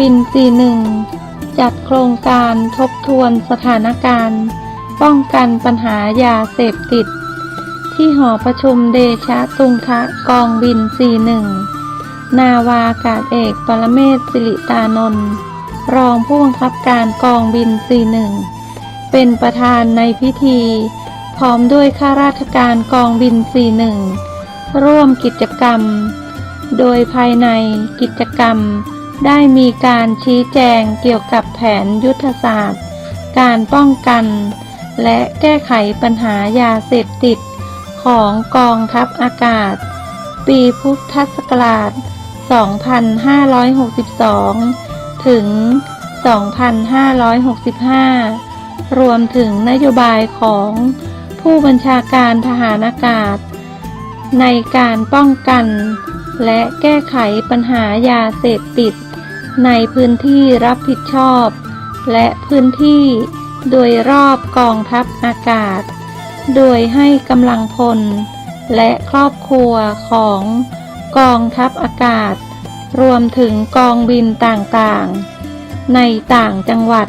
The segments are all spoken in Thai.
บิน 41 จัดโครงการทบทวนสถานการณ์ ป้องกันปัญหายาเสพติด ที่หอประชุมเดชะตุงคะกองบิน 41 นาวาอากาศเอกปรเมศสิริตานนท์รองผู้บังคับการกองบิน 41 เป็นประธานในพิธี พร้อมด้วยข้าราชการกองบิน 41 ร่วมกิจกรรม โดยภายในกิจกรรม ได้มีการชี้แจงเกี่ยวกับแผนยุทธศาสตร์ การป้องกัน และแก้ไขปัญหายาเสพติด ของกองทัพอากาศ ปีพุทธศักราช 2562 ถึง 2565 รวมถึงนโยบายของผู้บัญชาการทหารอากาศ ในการป้องกันและแก้ไขปัญหายาเสพติด ในพื้นที่รับผิดชอบ และพื้นที่โดยรอบกองทัพอากาศ โดยให้กำลังพล และครอบครัวของกองทัพอากาศ รวมถึงกองบินต่างๆ ในต่างจังหวัด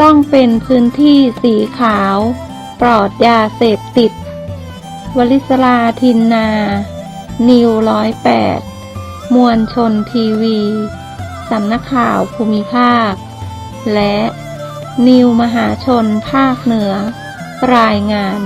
ต้องเป็นพื้นที่สีขาว ปลอดยาเสพติด วลิศลาทินนา นิวร้อยแปดมวลชนทีวี สำนักข่าวภูมิภาค และนิวมหาชนภาคเหนือ รายงาน